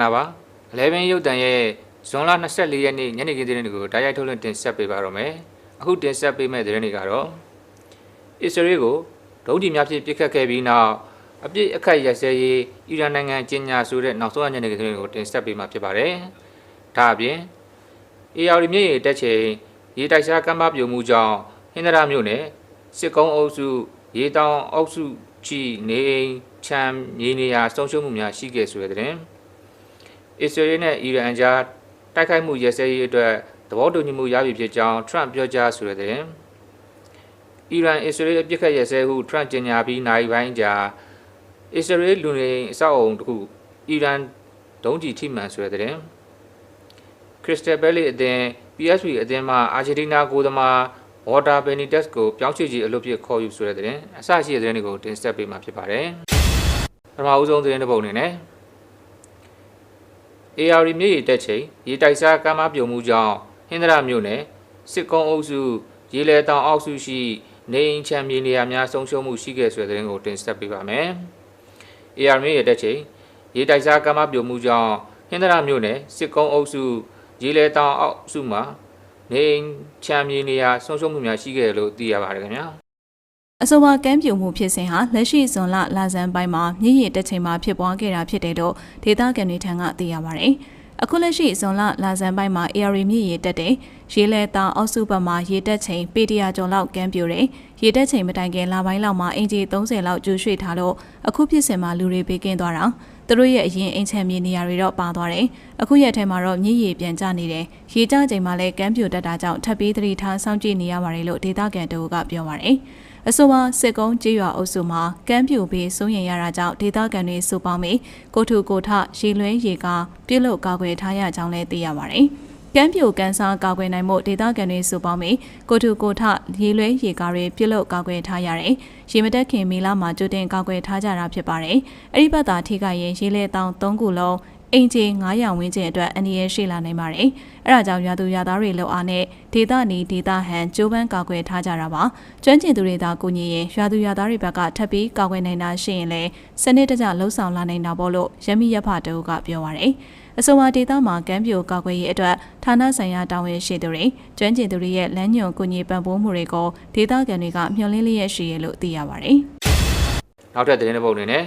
္ဂလာပါ11ရုပ်တံရဲ့ဇွန်လ24ရက်နေ့ညနေခင်းသတင်းတွေကိုဓာတ်ရိုက်ထုတ်လွှင့်တင်ဆက်ပေးပါတော့မယ်အခုတင်ဆက်ပေးမယ့်သတင်းတွေကတော့အစ္စရေးကိုဒုံးကျည်များဖြင့်ပစ်ခတ်ခဲ့ပြီးနောက်အပြစ်အခတ်ရက်စဲရေးအီရန်နိုင်ငံကျင်းညာဆိုတဲ့နောက်ဆုံးညနေခင်းသတင်းတွေကိုတင်ဆက်ပေးမှာဖြစ်ပါတယ်ဒါအပြင်အေယာရီမြေရေတက်ချိန်ရေတိုက်စားကမ်းပါပြိုမှုကြောင့်ဟင်္ဒရာမြို့နယ်စစ်ကုန်းအုပ်စုရေတောင်အုပ်စုချီနေအိမ်ချမ်းမြေနေရာဆုံးရှုံးမှုများရှိခဲ့ဆိုတဲ့သတင်း အစ္စရေးနဲ့အီရန်ကြားတိုက်ခိုက်မှုရက်စဲရေးအတွက်သဘောတူညီမှုရပြီဖြစ်ကြောင်းထရန့်ပြောကြားဆိုတဲ့သတင်းအီရန်အစ္စရေးအပြစ်ခတ်ရက်စဲဟုထရန့်ကြေညာပြီးနိုင်ပိုင်းကြာအစ္စရေးလူနေအဆောက်အုံတစ်ခုအီရန်ဒုံးကျည်ထိမှန်ဆိုတဲ့သတင်းခရစ္စတယ်ဘဲလီအသင်း PSV အသင်းမှအာဂျင်တီးနားကိုသမားဝါတာဘယ်နီတက်စ်ကိုပြောင်းရွှေ့ကြီးအလုပ်ဖြစ်ခေါ်ယူဆိုတဲ့သတင်းအစရှိတဲ့သတင်းတွေကိုတင်ဆက်ပေးမှာဖြစ်ပါတယ်ပထမဦးဆုံးသတင်းတစ်ပုဒ်အနေနဲ့ AR မြေရေတက်ချိန်ရေတိုက်စားကမ်းမပြုံမှုကြောင့်ဟင်္ဒရာမြို့နယ်စစ်ကုန်းအုပ်စုရေလေတောင်အောက်စုရှိနေအိမ်ချမ်းမြေနေရာများဆုံးရှုံးမှုရှိခဲ့ဆိုတဲ့သတင်းကိုတင်ဆက်ပေးပါမယ်။ AR မြေရေတက်ချိန်ရေတိုက်စားကမ်းမပြုံမှုကြောင့်ဟင်္ဒရာမြို့နယ်စစ်ကုန်းအုပ်စုရေလေတောင်အောက်စုမှာနေအိမ်ချမ်းမြေနေရာဆုံးရှုံးမှုများရှိခဲ့တယ်လို့သိရပါတယ်ခင်ဗျာ။ အဆိုပါကမ်းပြိုမှုဖြစ်စဉ်ဟာလက်ရှိဇွန်လလာဇန်ပိုင်းမှာမြင့်ရည်တက်ချိန်မှာဖြစ်ပွားခဲ့တာဖြစ်တယ်လို့ဒေသခံတွေထံကသိရပါတယ်။အခုလက်ရှိဇွန်လလာဇန်ပိုင်းမှာ AR မြင့်ရည်တက်တဲ့ရေလဲတောင်အောက်စုဘက်မှာရေတက်ချိန်ပေတရာကျော်လောက်ကမ်းပြိုတယ်။ရေတက်ချိန်မတိုင်ခင်လပိုင်းလောက်မှာအင်ဂျီ30လောက်ကျူရွှေ့ထားလို့အခုဖြစ်စဉ်မှာလူတွေပေးကင်းသွားတာ။သူတို့ရဲ့အရင်အိမ်ချမ်းမြေနေရာတွေတော့ပါသွားတယ်။အခုရက်ထဲမှာတော့မြင့်ရည်ပြန်ကျနေတယ်။ရေကျချိန်မှာလည်းကမ်းပြိုတက်တာကြောင့်ထပ်ပြီးသတိထားစောင့်ကြည့်နေရပါတယ်လို့ဒေသခံတို့ကပြောပါတယ်။ အဆိုပါစစ်ကုန်းကြေးရွာအုပ်စုမှာကမ်းပြိုပြီးစိုးရင်ရတာကြောင့်ဒေသခံတွေစုပေါင်းပြီးကိုထုကိုထရေလွှဲရေကာပြုတ်လုကာကွယ်ထားရကြောင်းလည်းသိရပါတယ်။ကမ်းပြိုကန်စားကာကွယ်နိုင်မှုဒေသခံတွေစုပေါင်းပြီးကိုထုကိုထရေလွှဲရေကာတွေပြုတ်လုကာကွယ်ထားရတယ်။ရေမတက်ခင်မီလာမှာကြိုတင်ကာကွယ်ထားကြတာဖြစ်ပါတယ်။အဲ့ဒီဘက်သာထိခိုက်ရင်ရေလေတောင်၃ခုလုံး အင်ဂျီ900ဝန်းကျင်အတွက်အန္တရာယ်ရှိလာနိုင်ပါတယ်။အဲဒါကြောင့်ရွာသူရွာသားတွေလောက်အားနဲ့ဒေသနီဒေသဟန်ကျိုးပန်းကာကွယ်ထားကြတာပါ။ကျွမ်းကျင်သူတွေသာကူညီရင်ရွာသူရွာသားတွေဘက်ကထပ်ပြီးကာကွယ်နိုင်တာရှိရင်လည်းစနစ်တကျလှုပ်ဆောင်လာနိုင်တာပေါ့လို့ရမီရဖတူကပြောပါရယ်။အဆိုပါဒေသမှာကမ်းပြိုကာကွယ်ရေးအတွက်ဌာနဆိုင်ရာတာဝန်ရှိသူတွေကျွမ်းကျင်သူတွေရဲ့လမ်းညွှန်ကူညီပံ့ပိုးမှုတွေကိုဒေသခံတွေကမျှော်လင့်လျက်ရှိရလို့သိရပါရယ်။နောက်ထပ်သတင်းတစ်ပုဒ်အနေနဲ့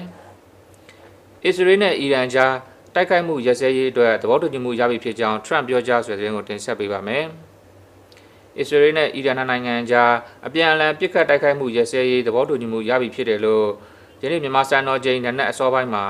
အစ္စရေးနဲ့အီရန်ကြား တိုက်ခိုက်မှုရက်စဲရေးအတွက်သဘောတူညီမှုရပြီဖြစ်ကြောင်းထရန့်ပြောကြားဆိုတဲ့သတင်းကိုတင်ဆက်ပေးပါမယ်။အစ္စရေးနဲ့အီရန်နိုင်ငံကြားအပြန်အလှန်ပစ်ခတ်တိုက်ခိုက်မှုရက်စဲရေးသဘောတူညီမှုရပြီဖြစ်တယ်လို့ယနေ့မြန်မာစံတော်ချိန်နဲ့အစောပိုင်းမှာ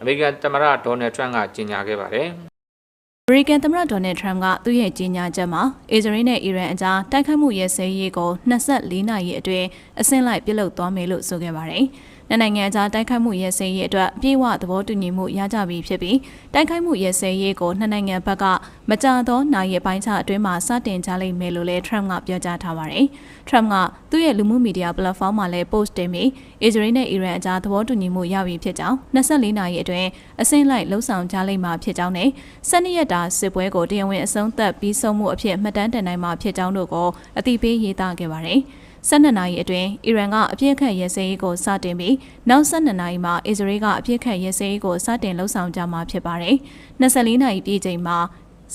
အမေရိကန်သမ္မတဒေါ်နယ်ထရန့်ကကြေညာခဲ့ပါတယ်။အမေရိကန်သမ္မတဒေါ်နယ်ထရန့်ကသူ့ရဲ့ကြေညာချက်မှာအစ္စရေးနဲ့အီရန်အကြားတိုက်ခိုက်မှုရဲစဲရေးကို24နာရီအတွင်းအဆင့်လိုက်ပြုလုပ်သွားမယ်လို့ဆိုခဲ့ပါတယ်။ နှစ်နိုင်ငံအကြားတိုက်ခိုက်မှုရဲစဲရေးအတွက်ပြေဝသဘောတူညီမှုရကြပြီဖြစ်ပြီးတိုက်ခိုက်မှုရဲစဲရေးကိုနှစ်နိုင်ငံဘက်ကမကြာသောနိုင်ရပိုင်းခြားအတွင်းမှာစတင်ကြလိမ့်မယ်လို့လည်းထရန့်ကပြောကြားထားပါတယ်။ထရန့်ကသူ့ရဲ့လူမှုမီဒီယာပလက်ဖောင်းမှာလည်း post တင်ပြီးအစ္စရေးနဲ့အီရန်အကြားသဘောတူညီမှုရပြီဖြစ်ကြောင်း24နာရီအတွင်းအဆင့်လိုက်လှုပ်ဆောင်ကြလိမ့်မှာဖြစ်ကြောင်းနဲ့12ရက်တာစစ်ပွဲကိုတရားဝင်အဆုံးသတ်ပြီးဆုံးမှုအဖြစ်မှတ်တမ်းတင်နိုင်မှာဖြစ်ကြောင်းတို့ကိုအသိပေးရေးသားခဲ့ပါတယ်။ 12နာရီအတွင်းအီရန်ကအပြစ်ခတ်ရဲစဲရေးကိုစတင်ပြီးနောက်12နာရီမှာအစ္စရေးကအပြစ်ခတ်ရဲစဲရေးကိုစတင်လှုပ်ဆောင်ကြမှာဖြစ်ပါတယ်။24နာရီပြည့်ချိန်မှာ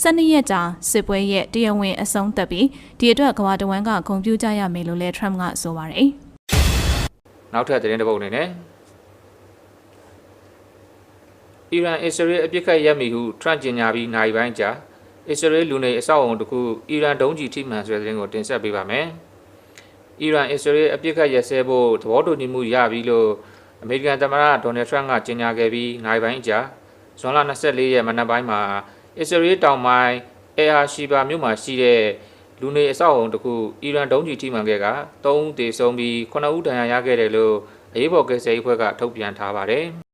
12ရက်ကြာစစ်ပွဲရဲ့တရားဝင်အဆုံးသတ်ပြီးဒီအတွက်ကမ္ဘာတဝန်းကဂုဏ်ပြုကြရမယ်လို့လည်း Trump ကဆိုပါတယ်။နောက်ထပ်သတင်းတစ်ပုဒ်အနေနဲ့အီရန်အစ္စရေးအပြစ်ခတ်ရပ်မိဟုထရန့်ကျင်ညာပြီးနိုင်ပိုင်းကြာအစ္စရေးလူနေအဆောက်အုံတစ်ခုအီရန်ဒုံးကျည်ထိမှန်ဆိုတဲ့သတင်းကိုတင်ဆက်ပေးပါမယ်။ အီရန်အစ္စရေးအပြစ်ခတ်ရပ်စဲဖို့သဘောတူညီမှုရပြီလို့အမေရိကန်သမ္မတဒေါ်နယ်ထရန့်ကကြေညာခဲ့ပြီးနိုင်ပိုင်းကြာဇွန်လ24ရက်မနက်ပိုင်းမှာအစ္စရေးတောင်ပိုင်းအေဟာရှိဘာမြို့မှာရှိတဲ့လူနေအဆောက်အုံတစ်ခုအီရန်ဒုံးကျည်ထိမှန်ခဲ့က3ဦးသေဆုံးပြီး9ဦးဒဏ်ရာရခဲ့တယ်လို့အရေးပေါ်ကယ်ဆယ်ရေးအဖွဲ့ကထုတ်ပြန်ထားပါတယ်။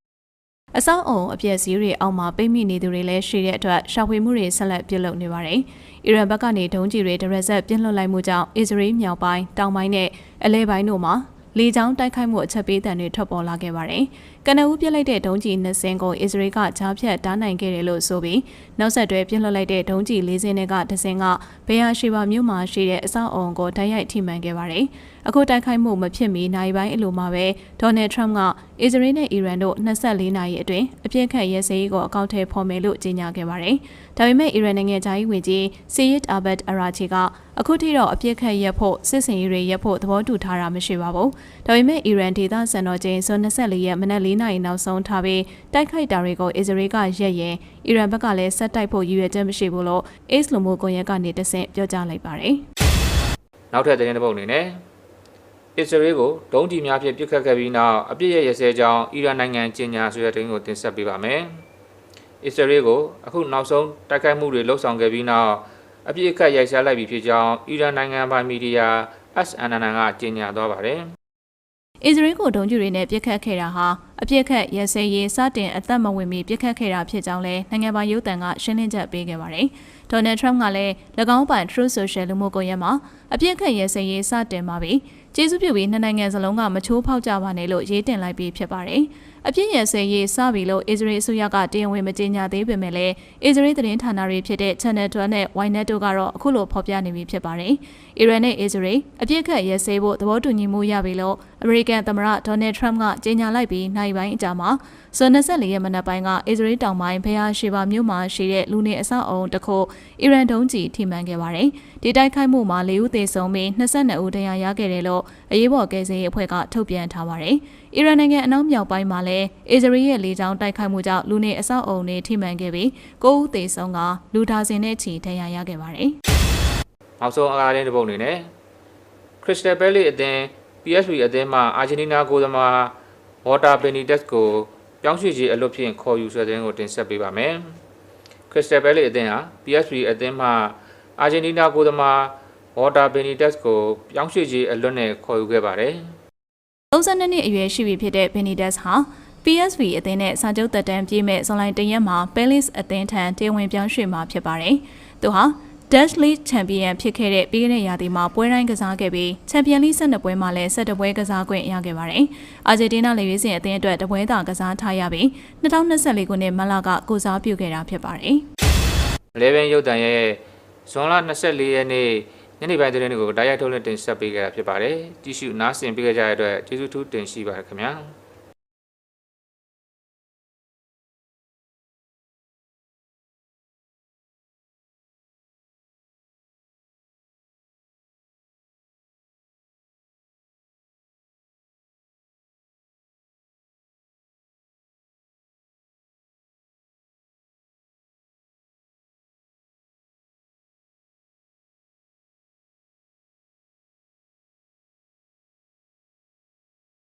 အဆောက်အုံအပျက်စီးတွေအောက်မှာပိတ်မိနေသူတွေလည်းရှိတဲ့အတွက်ရှာဖွေမှုတွေဆက်လက်ပြုလုပ်နေပါတယ်။အီရန်ဘက်ကနေဒုံးကျည်တွေဒရက်ဆက်ပြင်းလွှတ်လိုက်မှုကြောင့်အစ္စရေးမြောက်ပိုင်းတောင်ပိုင်းနဲ့အလဲပိုင်းတို့မှာလေကြောင်းတိုက်ခိုက်မှုအချက်ပေးတံတွေထွက်ပေါ်လာခဲ့ပါတယ်။ ကနအူးပြစ်လိုက်တဲ့ဒုံးကျည်နှစ်စင်းကိုအစ္စရေးကကြားဖြတ်တားနိုင်ခဲ့တယ်လို့ဆိုပြီးနောက်ဆက်တွဲပြစ်လွှတ်လိုက်တဲ့ဒုံးကျည်လေးစင်းတွေကတစ်စင်းကဘေးဟာရှိပါမြို့မှာရှိတဲ့အဆောက်အုံကိုတိုက်ရိုက်ထိမှန်ခဲ့ပါတယ်။အခုတိုက်ခိုက်မှုမဖြစ်မီနိုင်ပိုင်းအလိုမှာပဲဒေါ်နယ်ထရမ့်ကအစ္စရေးနဲ့အီရန်တို့24နာရီအတွင်းအပြစ်ခတ်ရဲစဲရေးကိုအကောင့်ထဲဖော်မယ်လို့ကြေညာခဲ့ပါတယ်။ဒါပေမဲ့အီရန်နိုင်ငံသားရေးဝန်ကြီးဆီယစ်အာဘတ်အရာချီကအခုထိတော့အပြစ်ခတ်ရက်ဖို့စစ်စင်ရေးတွေရက်ဖို့သဘောတူထားတာမရှိပါဘူး။ဒါပေမဲ့အီရန်ဒေသစံတော်ချိန်ဇွန်24ရက်မနက်4နာရီနောက်ဆုံးထားပြီးတိုက်ခိုက်တာတွေကိုအစ္စရေးကရက်ရင်အီရန်ဘက်ကလည်းဆက်တိုက်ဖို့ရည်ရွယ်ချက်မရှိဘူးလို့အစ္စလိုမိုကွန်ရက်ကနေတဆင့်ပြောကြားလိုက်ပါတယ်။နောက်ထပ်သတင်းတစ်ပုဒ်အနေနဲ့အစ္စရေးကိုဒုံးကျည်များဖြင့်ပစ်ခတ်ခဲ့ပြီးနောက်အပြစ်ရရစဲကြောင်းအီရန်နိုင်ငံကြေညာဆိုတဲ့သတင်းကိုတင်ဆက်ပေးပါမယ်။အစ္စရေးကိုအခုနောက်ဆုံးတိုက်ခိုက်မှုတွေလှုပ်ဆောင်ခဲ့ပြီးနောက်အပြစ်အခတ်ရိုက်ရှားလိုက်ပြီဖြစ်ကြောင်းအီရန်နိုင်ငံပိုင်မီဒီယာ SNN ကကြေညာသွားပါတယ်။အစ္စရေးကိုဒုံးကျည်တွေနဲ့ပြစ်ခတ်ခဲ့တာဟာ အပြစ်ခတ်ရဲစဲရေးစတင်အသက်မဝင်မီပြစ်ခတ်ခဲ့တာဖြစ်ကြောင်းလည်းနိုင်ငံပိုင်ရုပ်သံကရှင်းလင်းချက်ပေးခဲ့ပါတယ်။ဒေါ်နယ်ထရမ့်ကလည်း၎င်းပိုင် Truth Social လူမှုကွန်ရက်မှာအပြစ်ခတ်ရဲစဲရေးစတင်ပါပြီ။ကျေးဇူးပြုပြီးနှစ်နိုင်ငံစလုံးကမချိုးဖောက်ကြပါနဲ့လို့ရေးတင်လိုက်ပြီးဖြစ်ပါတယ်။အပြစ်ရဲစဲရေးစပြီလို့အစ္စရေးအစိုးရကတရားဝင်မကြေညာသေးပေမဲ့လည်းအစ္စရေးသတင်းဌာနတွေဖြစ်တဲ့ Channel 12နဲ့ Ynet တို့ကတော့အခုလိုဖော်ပြနေပြီဖြစ်ပါတယ်။အီရန်နဲ့အစ္စရေးအပြစ်ခတ်ရဲစဲဖို့သဘောတူညီမှုရပြီလို့အမေရိကန်သမ္မတဒေါ်နယ်ထရမ့်ကကြေညာလိုက်ပြီးနိုင်ပိုင်းအကြာမှာဇွန်24ရက်မနက်ပိုင်းကအစ္စရေးတောင်ပိုင်းဖယားရှေဘာမြို့မှာရှိတဲ့လူနေအဆောက်အုံတစ်ခုအီရန်ဒုံးကျည်ထိမှန်ခဲ့ပါတယ်။ဒီတိုက်ခိုက်မှုမှာ၄ဦးသေဆုံးပြီး22ဦးဒဏ်ရာရခဲ့တယ်လို့အရေးပေါ်ကယ်ဆယ်ရေးအဖွဲ့ကထုတ်ပြန်ထားပါတယ်။အီရန်နိုင်ငံအနောက်မြောက်ပိုင်းမှာလည်းအစ္စရေးရဲ့လေကြောင်းတိုက်ခိုက်မှုကြောင့်လူနေအဆောက်အုံတွေထိမှန်ခဲ့ပြီး9ဦးသေဆုံးကလူဒါဇင်နဲ့ချီဒဏ်ရာရခဲ့ပါတယ်။နောက်ဆုံးအားရင်းတစ်ပုဒ်အနေနဲ့ Crystal Palace အသင်း PSV အသင်းမှအာဂျင်တီးနားကိုယ်သမား Walter Benitez ကိုပြောင်းရွှေ့ခြင်းအလွတ်ဖြင့်ခေါ်ယူဆွဲတဲ့ကိုတင်ဆက်ပေးပါမယ်။ Crystal Palace အသင်းဟာ PSV အသင်းမှအာဂျင်တီးနားကိုယ် သမား Walter Benitez ကိုပြောင်းရွှေ့ခြင်းအလွတ်နဲ့ခေါ်ယူခဲ့ပါတယ်။32နှစ်အရွယ်ရှိပြီဖြစ်တဲ့ Benitez ဟာ PSV အသင်းနဲ့စာချုပ်သက်တမ်းပြည့်မဲ့ဇွန်လတရက်မှာ Palace အသင်းထံတရားဝင်ပြောင်းရွှေ့မှာဖြစ်ပါတယ်။သူဟာ Dutch League Champion ဖြစ်ခဲ့တဲ့ပြီးခဲ့တဲ့ရာသီမှာပွဲတိုင်းကစားခဲ့ပြီး Champion League 12ပွဲမှာလည်း12ပွဲကစားခွင့်ရခဲ့ပါတယ်။အာဂျင်တီးနားလေရွေးစင်အသင်းအတွက်တပွဲသာကစားထားရပြီး2024ခုနှစ်မလကကိုစားပြုခဲ့တာဖြစ်ပါတယ်။11ရုပ်တံရဲ့ဇွန်လ24ရက်နေ့ ညနေပိုင်းသတင်းတွေကိုတိုက်ရိုက်ထုတ်လွှင့်တင်ဆက်ပေးခဲ့တာဖြစ်ပါတယ်။ကြည့်ရှုနားဆင်ပေးကြတဲ့အတွက်ကျေးဇူးထူးတင်ရှိပါတယ်ခင်ဗျာ။